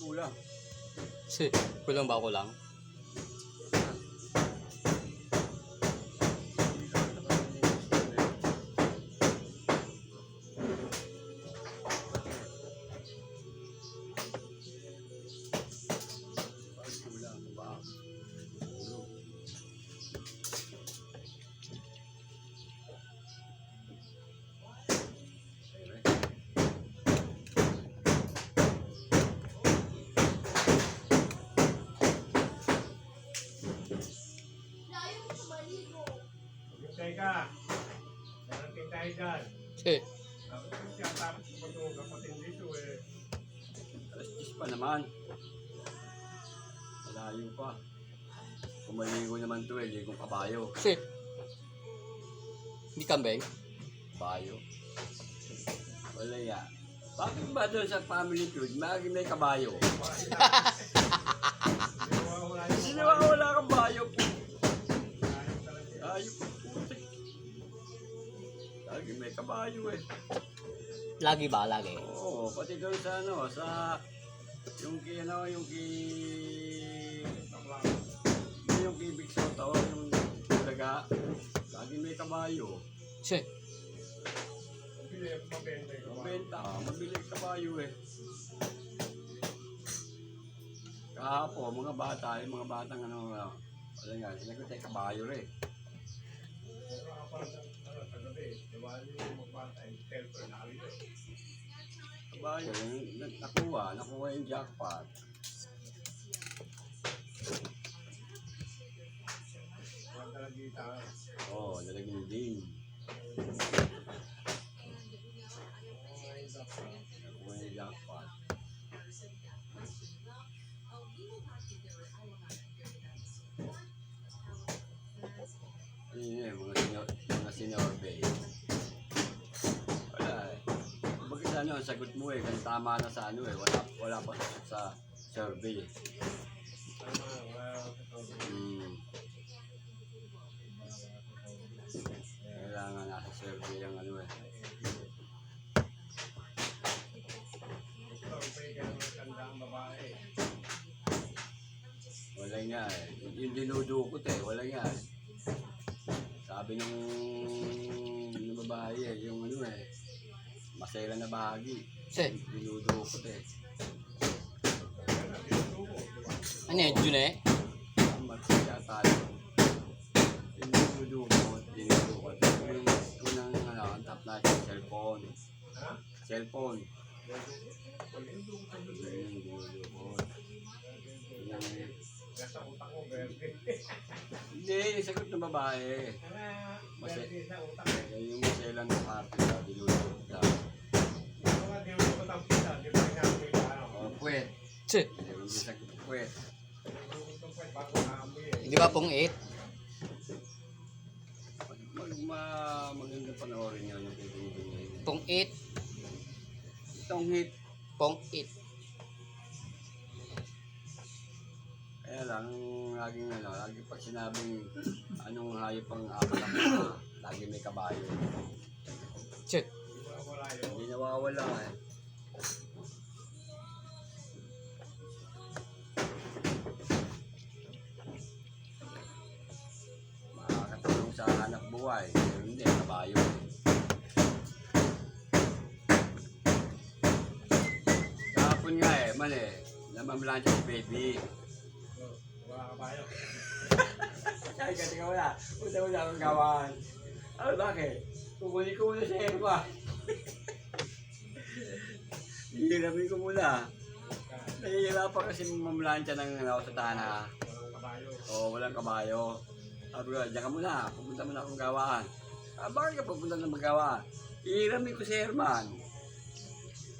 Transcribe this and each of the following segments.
Kulang? Kulang ba ako lang? Ka. Darating tayo dyan. Si, Tapos yung tiyatapos ko itong kapatid dito eh. Alas 10 pa naman. Malayo pa. Kumaligo naman to eh, ligong kabayo. si. Hindi kambing? Kabayo. Wala ya. Bakit ba doon sa family feud, lagi may kabayo? Ba wala kabayo po? Ayun po. Lagi may kabayo eh. Lagi ba? Lagi. Oo, pati doon sa ano, sa yung ki ano, yung ki yung kay Big Soto, yung daga, lagi may kabayo. Si, Bili, mabenta mabili kabayo eh. Kahapon, mga bata, yung mga batang ano, ano, nga, sinagot tayo kabayo rin. Sa gabi, di ba yung magbata yung cellphone na kami yung na- nakuha, nakuha yung jackpot. Wala talaga kita. Oo, oh, nalagyan din. Nakuha yung jackpot. Ayun Ano, ang sagot mo eh, kasi tama na sa ano eh, wala, wala pa sa, sa survey. Wala Hmm. Kailangan nasa survey ang ano eh. Wala nga eh. Yung dinudukot eh, wala nga eh. Sabi nung, nung babae eh, yung eh, masela na bahagi. eh. Kaya na, tinutuko, di ba? Ano yun? June eh? Tama siya tayo. Yung dinudukot, dinudukot. Yung unang ano, ang top na cellphone. Cellphone. Hindi ko sagot ng babae. Sa eh. Eh, yung masela ng party na dinudukot na. Puwet. Hindi ng puwet. Gusto ko eh, bago naamoy eh. Di ba pong 8? Mag, mag, ma, maganda panoorin niya. Pong 8? Itong hit, Pong 8. kaya lang, laging ano, lagi pag sinabing anong hayop ang apat ang lagi may kabayo. Yun? Hindi nawawala eh. Anak buhay. Pero hindi, kabayo. Kahapon nga eh, mali. Namamlansya si baby. Wala ka bayo. Ay, kasi ka wala. Punta mo na akong gawan. Ah, bakit? Kukunin ko muna sa Erma. Hihiramin ko muna. Nahihirapan kasi mamlansya ng ano, sa tana. Walang kabayo. O, walang kabayo. Sabi ko, diyan ka muna. Pupunta mo na akong gawaan. Ah, bakit ka pupunta na magawa? Hihiramin ko si Herman.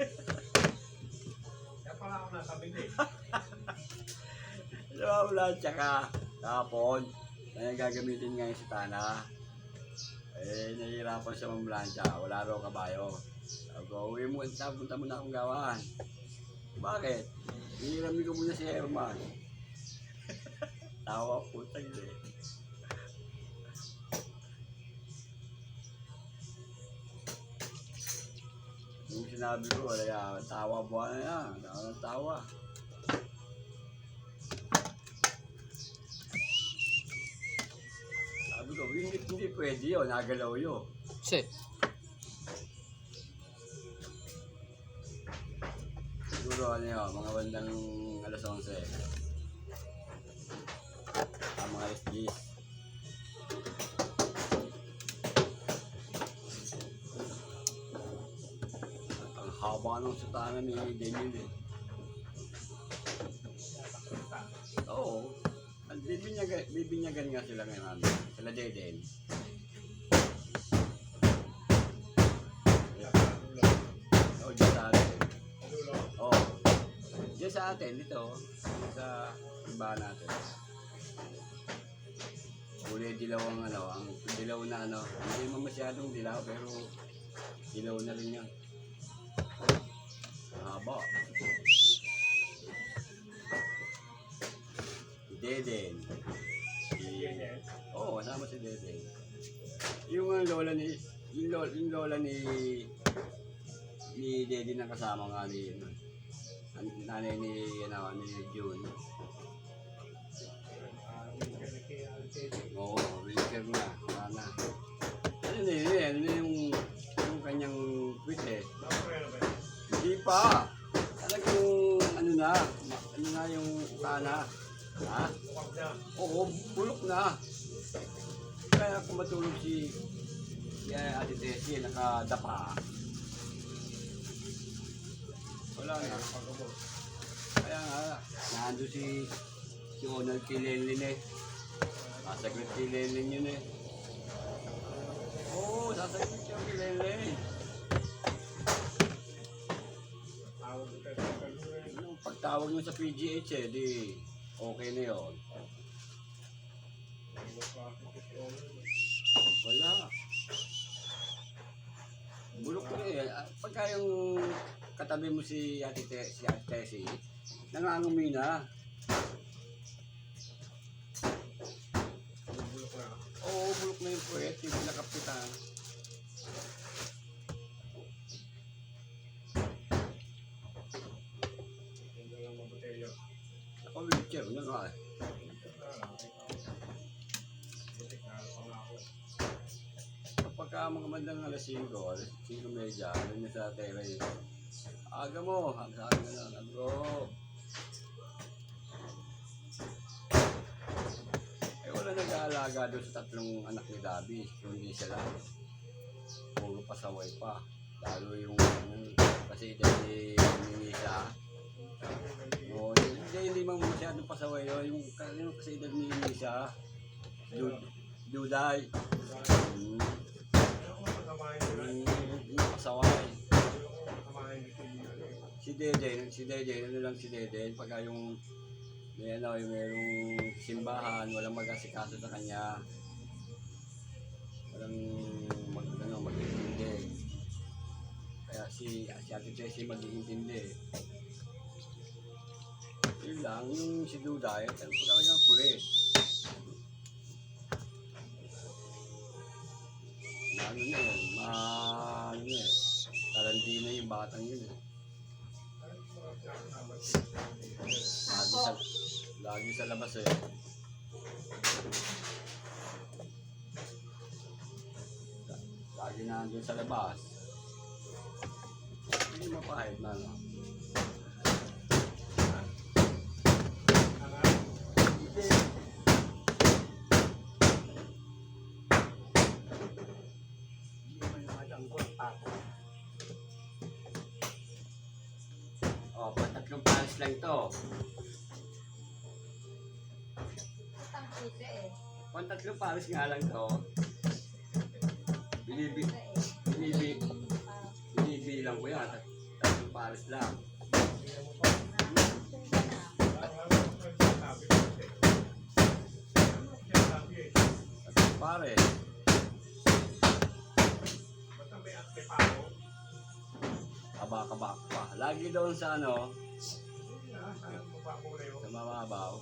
Kaya pala ako nasabi eh. Namamlansya ka. Tapon. Kaya gagamitin nga yung sa tana. Eh, nahihirapan siya mamlansya. Wala raw kabayo. Sabi ko, uwi mo, punta mo na akong gawaan. Bakit? Hihiramin ko muna si Herman. Tawa po tayo eh. Sinabi ko, yan. Tawa buwan na yan. Tawa ng tawa. Sabi ko, hindi, hindi pwede yun. Nagalaw yun. Check. Siguro ano yun, mga bandang alas 11. Ah, mga alas 10. Ang haba ng sutana ni Daniel eh. Oo. Ang bibinyagan, bibinyagan nga sila ngayon namin. Sila Deden. Oo, dyan sa atin. Oo. Dyan sa atin, dito. Sa iba natin. Kulay dilaw ang ano, ang dilaw na ano. Hindi mo masyadong dilaw, pero dilaw na rin yan. Haba. Deden. Si, Oo, oh, kasama si Deden. Yung uh, lola ni, yung lola, yung lola ni, ni Deden na kasama nga ni, ano, nanay ni, ano, ni June. Oo, wheelchair na, wala na. Ano na yun, eh, ano yung, yung kanyang quit eh. Hindi pa. Talagang, ano na, ano na yung kana. Ha? Oo, bulok na. Kaya kung matulog si, si Ate Tessie, nakadapa. Wala na. Kaya nga, nando si, si Ronald Kilelin eh. Sasaglit Kilelin yun eh. Pagtawag mo sa PGH eh, di okay na yun. Wala. Bulok ko eh. Ah, Pagka yung katabi mo si Ate, Te, si Ate Tessie, nangangumi na. Oo, bulok na yung puwet, yung pinakapitan. Mga bandang alas 5, alas 5 medya, ano niya sa tere, aga mo, sabi ka na, nagro. Eh wala nag-aalaga doon sa tatlong anak ni Dabi, kundi sila. Puro pasaway pa. Lalo yung, kasi dahil Nisa. Oo, hindi, hindi man masyadong pasaway yun. Yung, yung kasi edad ni Nisa, Jud, Juday. Hmm. Pasaway. Si Dede, si Dede, ano lang si Dede, pagka yung may ano, yung merong simbahan, walang mag-asikaso sa kanya. Walang mag, ano, mag-iintindi. Kaya si, si Ate Tessie mag-iintindi. Yun lang, yung si Duday, ano po talagang pulis. Na ano niya, eh, ma, ano niya, eh, Tarantino yung batang yun eh. Lagi sa, lagi sa labas eh. La- Lagi na andun sa labas. Hindi mapahid na no? Oh, patatlong pares lang to. Ang puti eh. Pantatlong pares nga lang to. Binibi, binibi, binibilang ko yan. Tat- Tatlong pares lang. Tatlong pares. Kabak-kabak pa. Lagi doon sa ano, sa mababaw.